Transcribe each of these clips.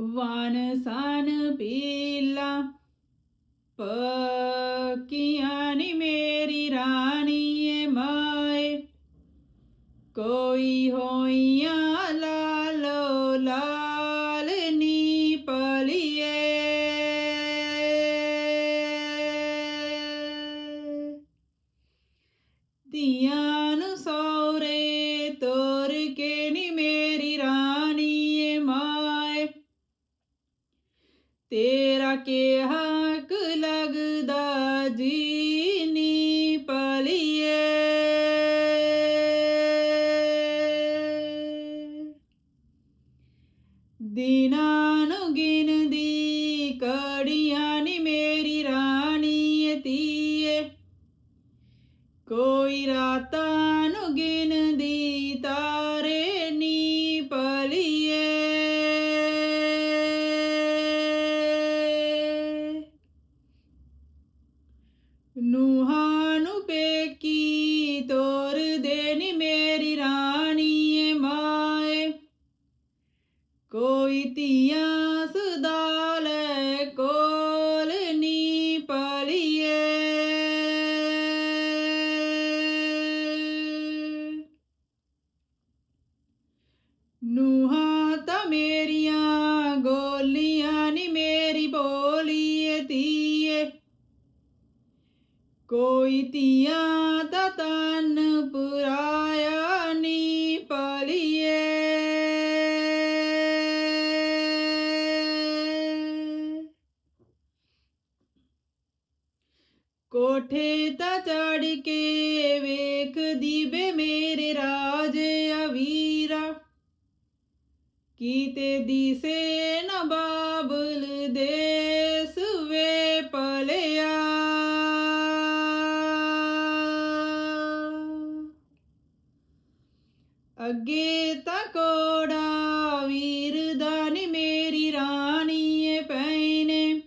ਵਾਨ ਸਾਨ ਪੀਲਾ, ਪਕੀਆਂ ਨੀ ਮੇਰੀ ਰਾਣੀਏ ਮਾਏ। ਕੋਈ ਹੋਈਆਂ ਲਾਲੋ, ਲਾਲ ਨੀ ਪਲੀਏ। ਧੀਆਂ ਨੂੰ ਸੌਰੇ ਤੇਰਾ ਕੀ ਹੱਕ ਲੱਗਦਾ ਜੀਨੀ ਪਲੀਏ। ਦਿਨਾਂ ਨੂੰ ਗਿਣਦੀ ਕੜੀਆਂ ਨੀ ਮੇਰੀ ਰਾਣੀਏ ਧੀਏ। ਕੋਈ ਰਾਤਾਂ ਨੂੰ ਗਿਣਦੀ ਨੂਹਾਂ ਨੂੰ ਪੇਕੀ ਤੋਰ ਦੇਣੀ ਨੀ ਮੇਰੀ ਰਾਣੀਏ ਮਾਏ ਕੋਈ ਧੀਆਂ ਕੋਈ ਧੀਆਂ ਦਾ ਤਨ ਪੁਰਾਇਆ ਨੀ ਪਲੀਏ। ਕੋਠੇ ਤਾਂ ਚੜ ਕੇ ਵੇਖਦੀ ਬੇ ਮੇਰੇ ਰਾਜ ਅਵੀਰਾ। ਕੀਤੇ ਦਿਸੇ ਨਾ ਬਾਬਲ ਦੇਸ ਅੱਗੇ ਤਾਂ ਕੋੜਾ ਵੀਰ ਦਾ ਨੀ ਮੇਰੀ ਰਾਣੀਏ ਪੈਨੇ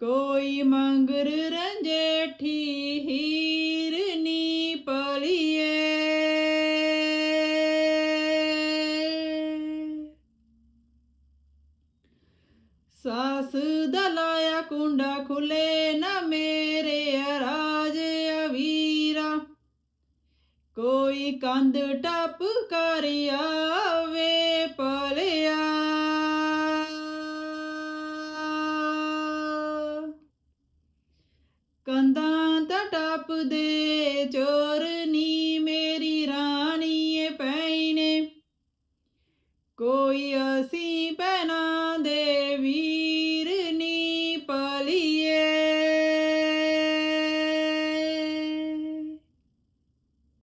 ਕੋਈ ਮੰਗਰ ਰੰਜੇਠੀ ਹੀਰ ਨੀ ਪਲੀਏ ਸਾਸ ਦਾ ਲਾਇਆ ਕੁੰਡਾ ਖੁੱਲੇ ਨਾ ਮੇਰੇ ਕੋਈ ਕੰਧ ਟੱਪ ਕਰ ਆਵੇ ਪਲਿਆ। ਕੰਧਾਂ ਤਾਂ ਟੱਪਦੇ ਚੋਰ ਨੀ, ਮੇਰੀ ਰਾਣੀਏ ਪੈਨੇ ਕੋਈ ਅਸੀਂ ਪਹਿਨਾ